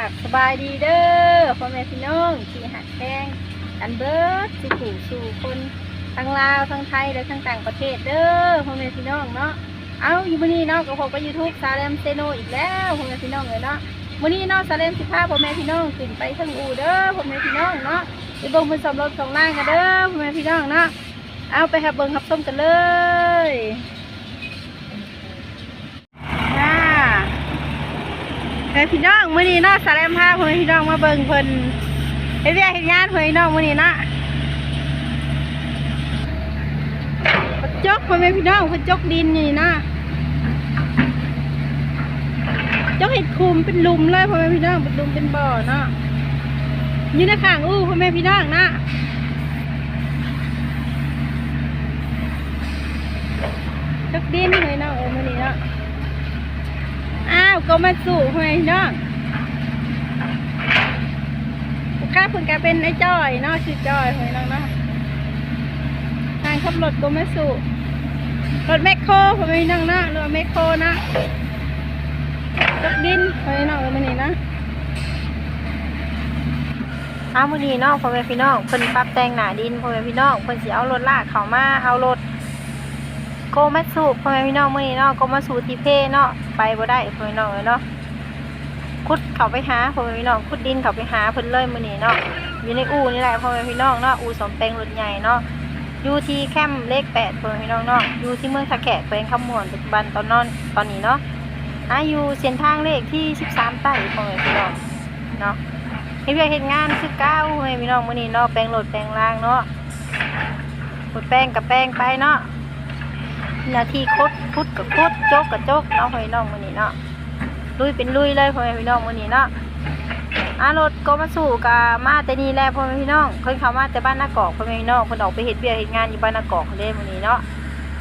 ครับสบายดีเด้อพ่อแม่พี่น้องที่หักแพงกันเบิร์ดสู่ผู้สู่คนทั้งลาวทั้งไทยและทั้งต่างประเทศเด้อพ่อแม่พี่น้องเนาะเอาอยู่มื้อนี้เนาะกับผมไปยูทูบซาเลมเซโนอีกแล้วพ่อแม่พี่น้องเลยเนาะมื้อนี้เนาะซาเลมสิพาพ่อแม่พี่น้องขึ้นไปทั้งอูเด้อพ่อแม่พี่น้องเนาะไปเบิ่งมันสำรถสองล่างกันเด้อพ่อแม่พี่น้องเนาะเอาไปหับเบิ่งหับส้มกันเลยน่า เฮ้ยพี่น้องมื้อนี้เนาะสาแลมพาพ่อแม่พี่น้องมาเบิ่งเพิ่นเฮ็ดเวียกเฮ็ดงานพ่อแม่พี่น้องมื้อนี้เนาะเพิ่นจกพ่อแม่พี่น้องเพิ่นจกดินนี่เนาะจกเห็ดคุมเป็นลุมเลยพ่อแม่พี่น้องเป็นลุมเป็นบ่อเนาะอยู่ในข้างอู้พ่อแม่พี่น้องนะจกดินพี่น้องเออมื้อนี้เนาะ อ้าวก็มาสู่หวยเนาะข้าเพิ่งกลายเป็นไอ้จ้อยเนาะชื่อจ้อยหวยน้องเนาะทางขับรถก็มาสู่รถแมคโครผมไม่นั่งเนาะรถแมคโครนะรถดินหวยน้องมันนี่นะอ้าวมื้อนี้เนาะพ่อแม่พี่น้องเพิ่นปรับแต่งหน้าดินพ่อแม่พี่น้องเพิ่นสิเอารถลากเข้ามาเอารถ โกมาสูพ่อแม่พี่น้องมื้อนี้เนาะโกมาสูที่เพเนาะไปบ่ได้พ่อแม่พี่น้องเลยเนาะขุดเขาไปหาพ่อแม่พี่น้องขุดดินเขาไปหาเพิ่นเลยมื้อนี้เนาะอยู่ในอู่นี่แหละพ่อแม่พี่น้องเนาะอู่สมแปงรถใหญ่เนาะอยู่ที่แคมเลขแปดพ่อแม่พี่น้องเนาะอยู่ที่เมืองทะแขกแขวงคำม่วนปัจจุบันตอนนอนตอนนี้เนาะอายูเส้นทางเลขที่13ใต้พ่อแม่พี่น้องเนาะเฮ็ดเวียกเฮ็ดงานคือเก้าพ่อแม่พี่น้องมื้อนี้เนาะแปลงรถแปลงรางเนาะรถแป้งกับแป้งไปเนาะ นาทีคดพุดกับพุดโจกกับโจกเนาะพ่อพี่น้องมื้อนี้เนาะลุยเป็นลุยเลยพ่อพี่น้องมื้อนี้เนาะอารถก็มาสู่กับมาแต่นี่แหละพ่อพี่น้องเพิ่นเข้ามาแต่บ้านนากอกพ่อพี่น้องเพิ่นออกไปเฮ็ดเวียเฮ็ดงานอยู่บ้านนากอกเด้มื้อนี้เนาะ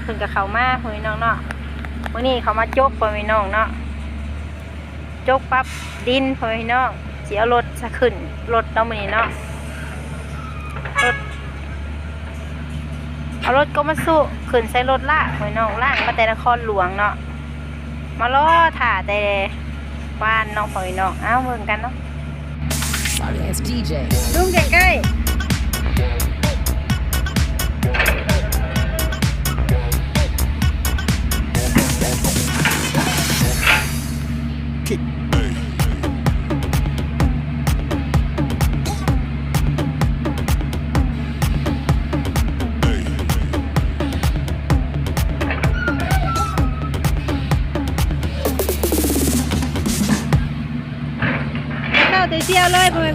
เพิ่นก็เข้ามาพ่อพี่น้องเนาะมื้อนี้เขามาโจกพ่อพี่น้องเนาะโจกปั๊บดินพ่อพี่น้องสิเอารถซะขึ้นรถเนาะมื้อนี้เนาะรถ เอารถก็มาสู้ขึ้นใส่รถลากหอยน้องล่างมาแต่นครหลวงเนาะมาล่อถ่าแต่บ้านน้องหอยน้องเอ้าเมืองกันเนาะ Sorry ass DJ. ลุงใกล้ๆ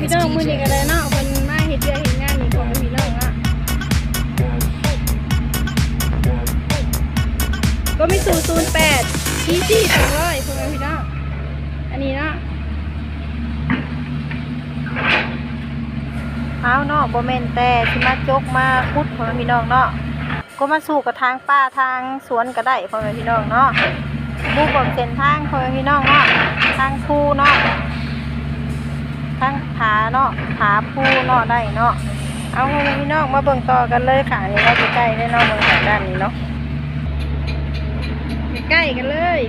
พี่น้องมือนี้ก็เลยเนาะเพิ่นมาเฮ็ดเวียกเฮ็ดงานนี่พ่อแม่พี่น้องเนาะก็มีศูนย์ศูนย์แปดที่ที่สองร้อยพ่อแม่พี่น้องอันนี้เนาะเอาเนาะบ่แม่นแต่สิมาจกมาคุดพ่อแม่พี่น้องเนาะก็มาสู่กับทางป่าทางสวนก็ได้พ่อแม่พี่น้องเนาะบูบอกเส้นทางพ่อแม่พี่น้องเนาะทางคูเนาะ ทั้งผาเนาะผาผู้เนาะได้เนาะเอาพี่น้องมาเบิ่งต่อกันเลยค่ะนี่เราอใกล้ได้เนาะเบิ่งจากด้านนี้เนาะใกล้กันเลย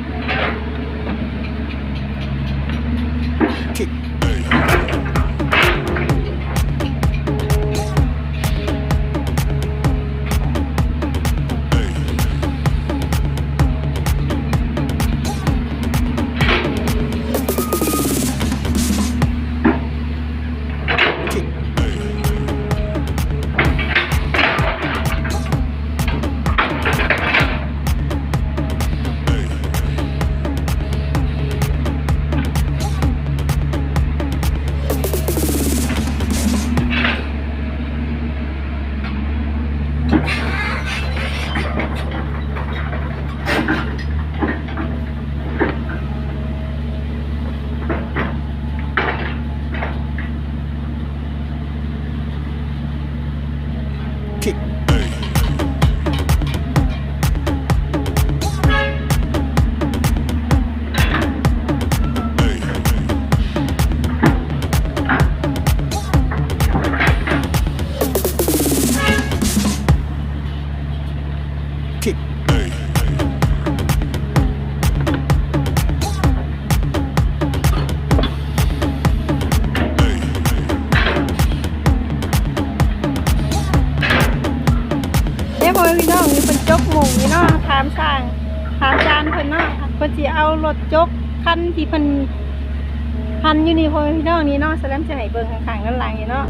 สลมจะให้เบิ่งข้างๆด้านหลังนี่เนาะ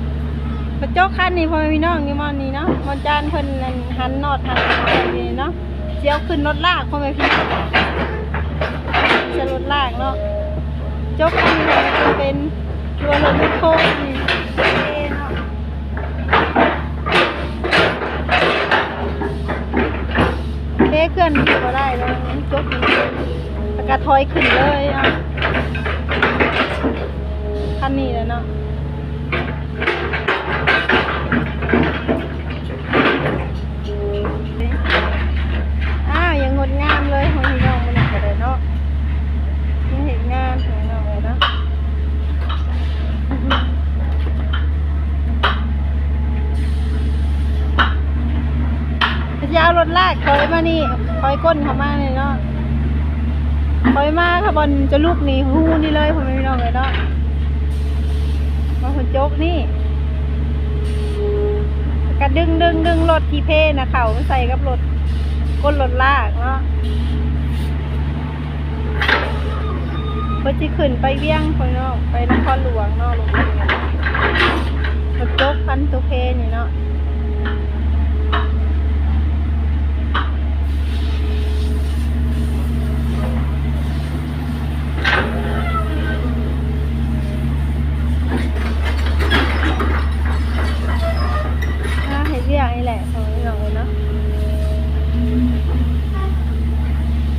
รถจกคันนี่พอแม่พี่น้องนี่มอนนี่เนาะมอนจานเพิ่นนั่นหันนอดหันนี่เนาะเสียวขึ้นรถลากพอม่พี่จะรถลากเนาะจกคันนี้มันเป็นตัวรถแมคโครนี่เทเนาะเทเคลื่อนก็ได้แล้วจบแล้วก็ถอยขึ้นเลยอะ คันนี้แล้วเนาะอ้าวยังงดงามเลยของพี่น้องมันก็ได้เนาะยังเห็นงามของพี่น้องเลยเนาะจะเอารถลากถอยมานี่ถอยก้นเขามาเลยเนาะถอยมาค่ะบอลจะลูกหนีหูนี่เลยผมไม่น้องเลยเนาะ โจกนี่กระดึงดึงดึงรถทีเพ่นะเขาใส่กับรถก้นรถลากเนาะเพื่อจะขึ้นไปเวียงไปเนาะไปนครหลวงเนาะลงไปเรียรถโจกพันตุเพนี่เนาะ ถ้าให้เรียกนี่แหละของนี่น้องเลยเนาะ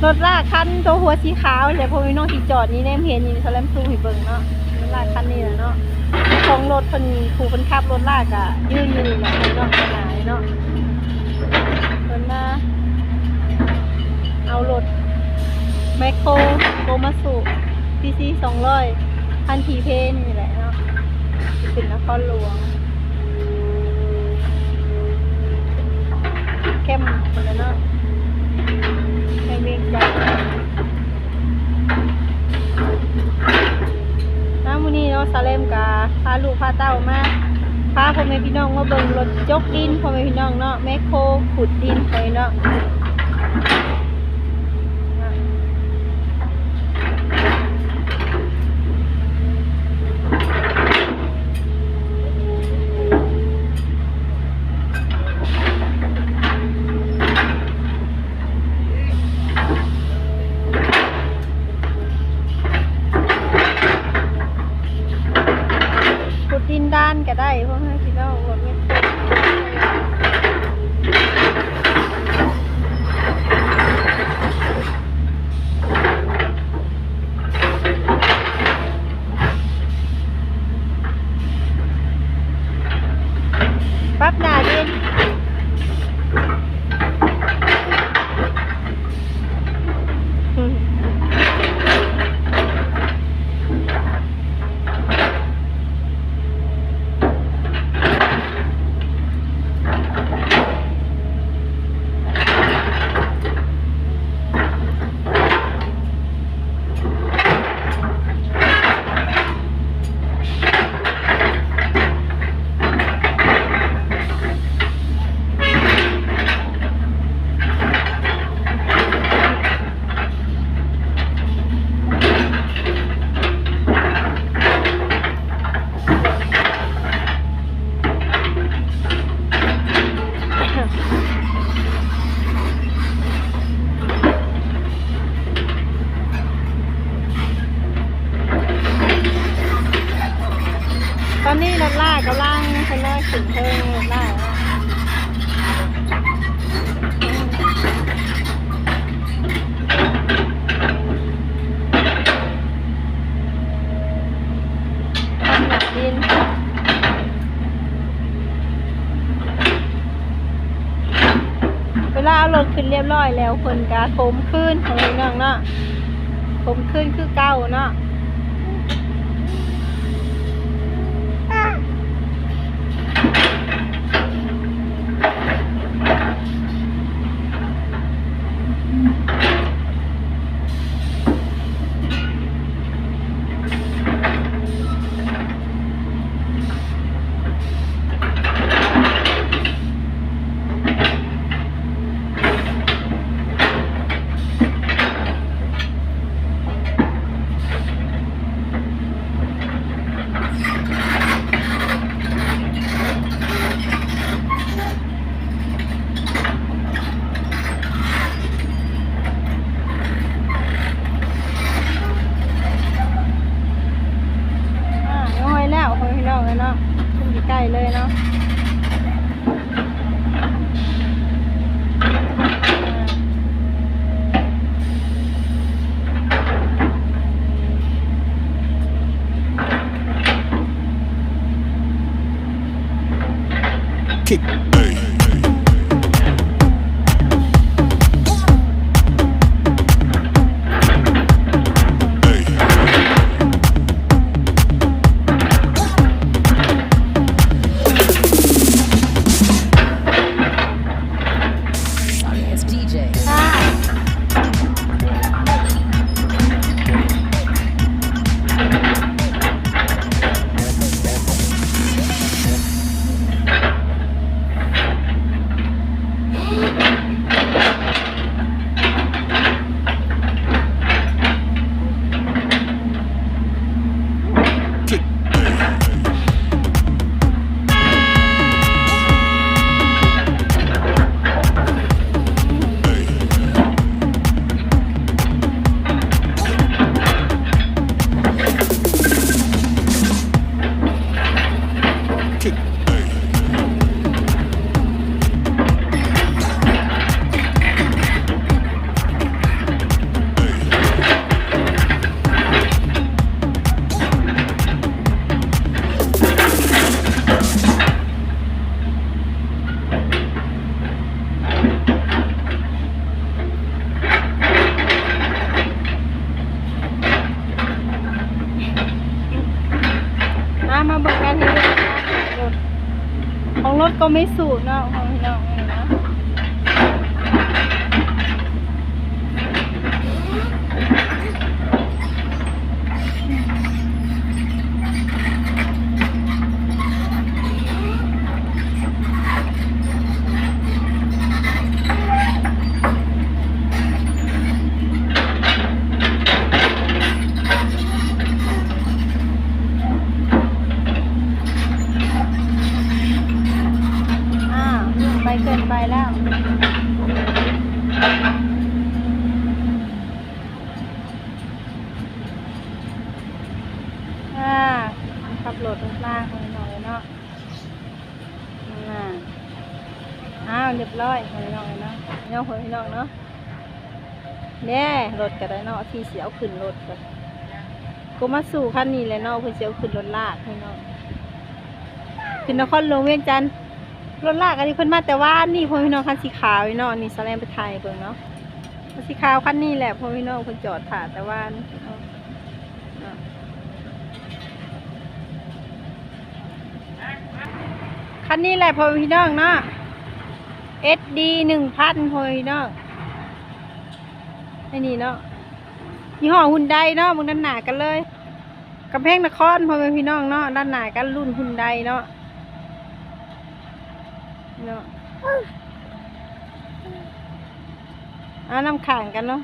รถลากคัน ตัวหัวสีขาวเลยพวกพี่น้องที่จอดนี่แนมเห็นนี่เขาเล่มซูให้เบิ่งเนาะรถลากคันนี้แหละเนาะของรถคนผู้คนขับรถลากอะยืนอยู่นี่แหละพี่น้องขนาดเนาะเพิ่นมาเอารถแมคโครโกมาสุพีซีสองร้อยพันทีเพนี่แหละเนาะเป็นนครหลวง เข้มคนละเนาะให้เวียงจันทน์น้ำมูนี่เนาะซาเลมกาพาลูกพาเต้ามาพาพ่อแม่พี่น้องมาเบิ่งรถจกดินพ่อแม่พี่น้องเนาะแมคโครขุดดินไปเนาะ ก็ได้พ่อแม่พี่น้องรถแมคโครปรับหน้าดิน อืมตอนนี้รถลากกำลังคนลากขึ้นเทิงรถลากแล้วทำหนักดิน เวลาเอารถขึ้นเรียบร้อย แล้วคนกาโถมขึ้นของน้องเนาะโถมขึ้นคือเก้าเนาะ ไม่สูดเนาะของพี่น้องนี่นะอ้าวไปเกินไปแล้ว อ่าขับรถรถลากคนหน่อยเนาะอ่าอ้าวเรียบร้อยคนหน่อยเนาะพี่น้องคนพี่น้องเนาะแน่ร ถกันได้เนาะที่เสียวขึ้นรถกันก็มาสู่คันนี้เลยเนาะเพื่อเสียวขึ้นรถลากพี่น้องขึ้นนครหลวงเวียงจันทน์รถลากอันนี้เพิ่นมาแต่ว่านี่พ่อพี่น้องคันสีขาวเนาะนี่สแลมไปไทยเบิ่งเนาะคันสีขาวคันนี้แหละพ่อพี่น้องเพิ่นจอดถ่าแต่ว่านี่เนาะเนาะคันนี้แหละพ่อพี่น้องเนาะ SD หนึ่งพันพ่อพี่น้อง ไอ้นี่เนาะยี่ห้อหุ่นไดเนาะมึงด้านหนากันเลยกำแพงนครพ่อพี่น้องเนาะด้านหนากันรุ่นหุ่นไดเนาะเนาะเอาน้ำข่างกันเนาะ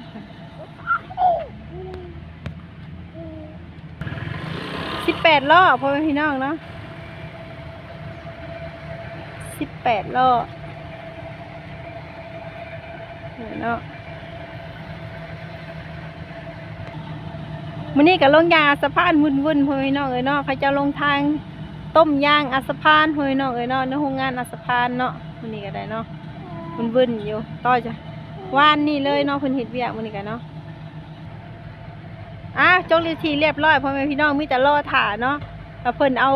สิบแปดล้อพ่อพี่น้องเนาะสิบแปดรอเนาะ มันนี่กับลงยางอสะพานวุ่นวุ่นๆพ่อพี่น้องเอ้ยเนาะเขาจะลงทางต้มยางอัสพานพ่อพี่น้องเอ้ยเนาะในโรงงานอัสพานเนาะมันนี่ก็ได้เนาะวุ่นวุ่นๆอยู่ต่อจ้ะวานนี่เลยเนาะเพิ่นเฮ็ดเวียกมันนี่กันเนาะอ้าจงรีทีเรียบร้อยพ่อแม่พี่น้องมีแต่รอถ่าเนาะเพิ่นเอา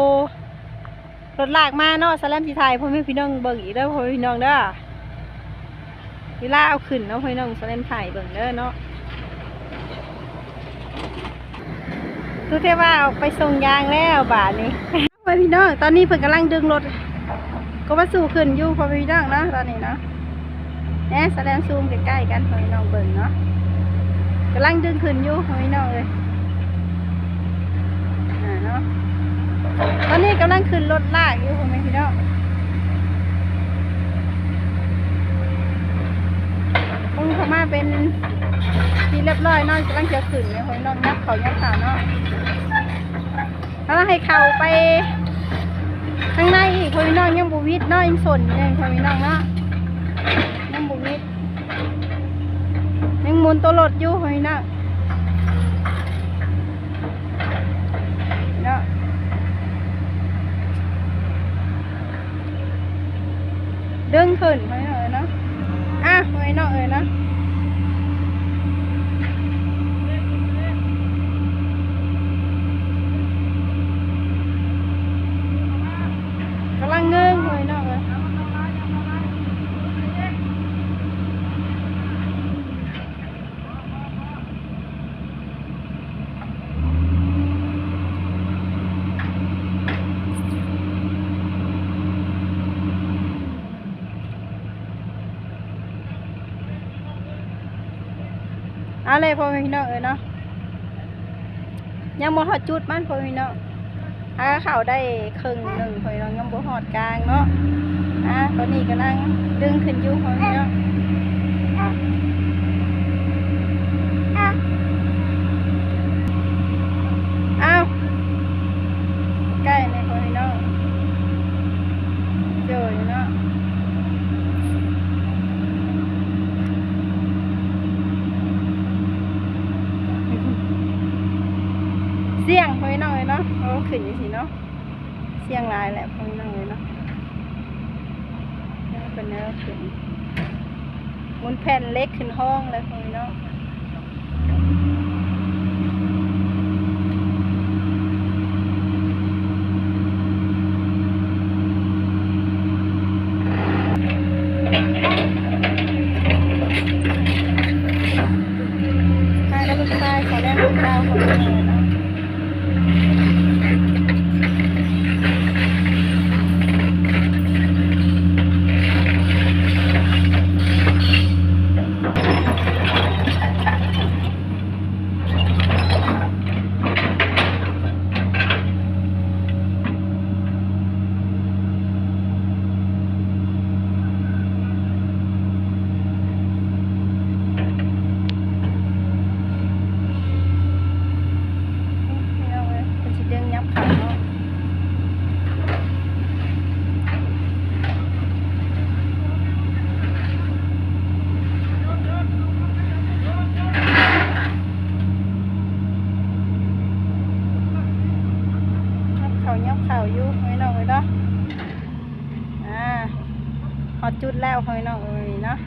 รถลากมาเนาะสแลมสีไทยพ่อแม่พี่น้องเบิ่งอีกเด้อพ่อแม่พี่น้องเด้อเวลาเอาขึ้นเนาะพ่อแม่น้องสแลมไทยเบิ่งเด้อเนาะ ทุกเทว่าเอาไปส่งยางแล้วบาทนี้พ่อพี่น้องตอนนี้เพิ่นกำลังดึงรถก็มาสู่ขึ้นอยู่พ่อพี่น้องเนาะตอนนี้เนาะแหน่สแลมซูมใกล้ๆกันพ่อพี่น้องเบิ่งเนาะกำลังดึงขึ้นอยู่พ่อพี่น้องเลยเนาะตอนนี้กำลังขึ้นรถลากอยู่คุณแม่พี่น้องมึงเข้ามาเป็น ที่เรียบร้อยนอนกำลังจะขึ้นเลยหอยนอนนักเขายักขาเนาะแล้วให้เขาไปข้างในอีกหอยนอนยังบุวิดนอนยังสนยังคอยนอนนะยังบุวิดยังมุนตัวรถอยู่หอยนอนเนาะดึงขึ้นไปเลยเนาะอะหอยนอนเลยนะ ยังบ่ฮอดจุดมันพ่อแม่พี่น้อง ถ้าเข้าได้ครึ่งหนึ่งพอยน้องยังบ่หอดกลางเนาะอะตอนนี้กำลังดึงขึ้นอยู่พ่อยเนาะอ้าวใกล้ในพ่อแม่พี่น้องเจออยู่เนาะ เสี่ยงพ่อพี่น้องเลยเนาะเอาขึ้นอย่างสิเนาะเสี่ยงลายแหละพ่อพี่น้องเลยเนาะเป็นแนวขึ้นมุนแผ่นเล็กขึ้นห้องเลยพ่อพี่น้องใช่แล้วลูกชายขอได้ลูกสาวพ่อพี่น้องเลยเนาะ พี่น้องเอ้ยเป็นสิเด้งยับขาเนาะยับ เขายับเขาอยู่พี่น้องเอ้ยเนาะอ่าฮอดจุดแล้วพี่น้องเอ้ยเนาะ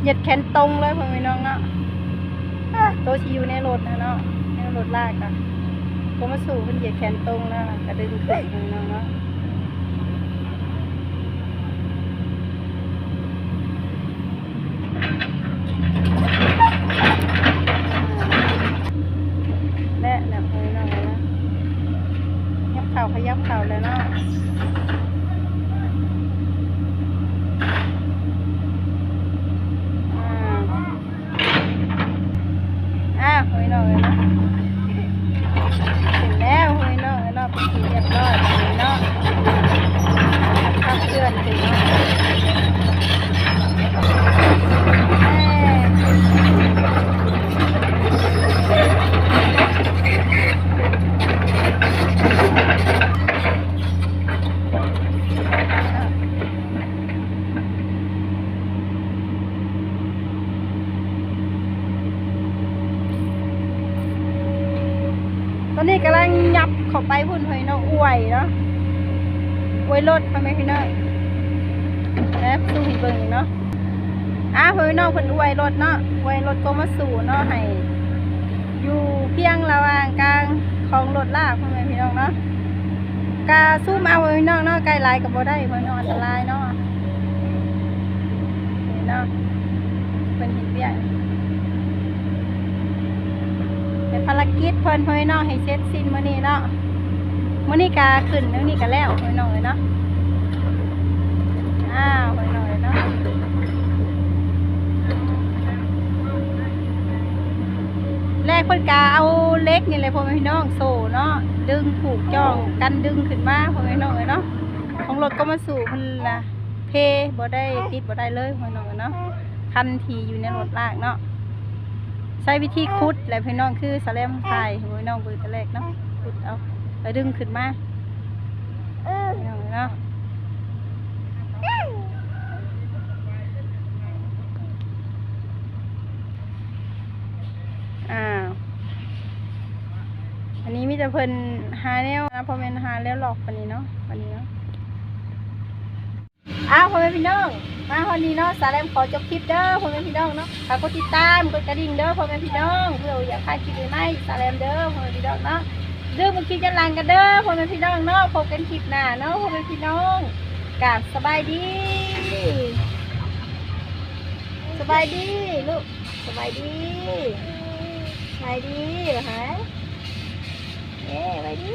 เหยียดแขนตรงเลยพ่อแม่น้องเนาะตัวที่อยู่ในรถนะเนาะในรถลากอะ ก็มาสู่เพิ่นเหยียดแขนตรงแล้วกระดึงขึ้นพ่อแม่น้องเนาะแล้วพ่อแม่น้องเลยนะยับเข่าขยับเข่าเลยเนาะ อ่าหอยหน่อยนะเสร็จแล้วหอยหน่อยเนาะเป็นทีเรียบร้อยหอยเนาะข้าวเกลือนถึงเนาะต อนนี้กำลังยับเข้าไปพุ่นหอยเนาะอวยเนาะอวยรถพ่อแม่พี่น้องแล้วสู้ให้เบิ่งเนาะอะพ่อแม่น้องเพิ่นอวยรถเนาะอวยรถก็มาสู่เนาะให้อยู่เพียงระหว่างกลางของรถลากพ่อแม่พี่น้องเนาะกาสู้มาพ่อแม่พี่น้องเนาะไกลหลายก็บ่ได้พ่อแม่น้องอันตรายเนาะนี่เนาะเพิ่นเฮ็ดเวียก เป็นภารกิจเพิ่นเพิ่นเนาะให้เสร็จสิ้นมื้อนี้เนาะมื้อนี้กาขึ้นมื้อนี้ก็แล้วเพิ่นน้องเอ้ยเนาะอ้าวเพิ่นน้อเอ้ยเนาะแรกเพิ่นกาเอาเล็กนี่เลยพ่อแม่พี่น้องโซ่เนาะดึงผูกจ้องกันดึงขึ้นมาพ่อแม่พี่น้องเอ้ยเนาะของรถก็มาสู่เพิ่นละเพบ่ได้ติดบ่ได้เลยพ่อแม่น้องเอ้ยเนาะคันที่อยู่ในรถลากเนาะ ใช้วิธีคุดแล้วพี่น้องคือสแลมไทยพี่น้องเบอร์ตะแรกเนาะคุดเอาไปดึงขึ้นมาเนาะอันนี้มิจะเพิ่นหาแล้วนะพอเป็นหาแล้วหลอกปันนี้เนาะปันนี้เนาะ อ้าวพ่อแม่พี่น้อง มาวันนี้เนาะสาแรมขอจบคลิปเด้อพ่อแม่พี่น้องเนาะฝากกดติดตามกดกระดิ่งเด้อพ่อแม่พี่น้องเพื่ออยากพลาดคลิปใหม่ๆสาแรมเด้อพ่อแม่พี่น้องเนาะเรื่องมันคลิปจะลังกันเด้อพ่อแม่พี่น้องเนาะพบกันคลิปหน้าเนาะพ่อแม่พี่น้องกราบสบายดี สบายดีลูกสบายดีสบายดีเหรอฮะเอ๊ะสบายดี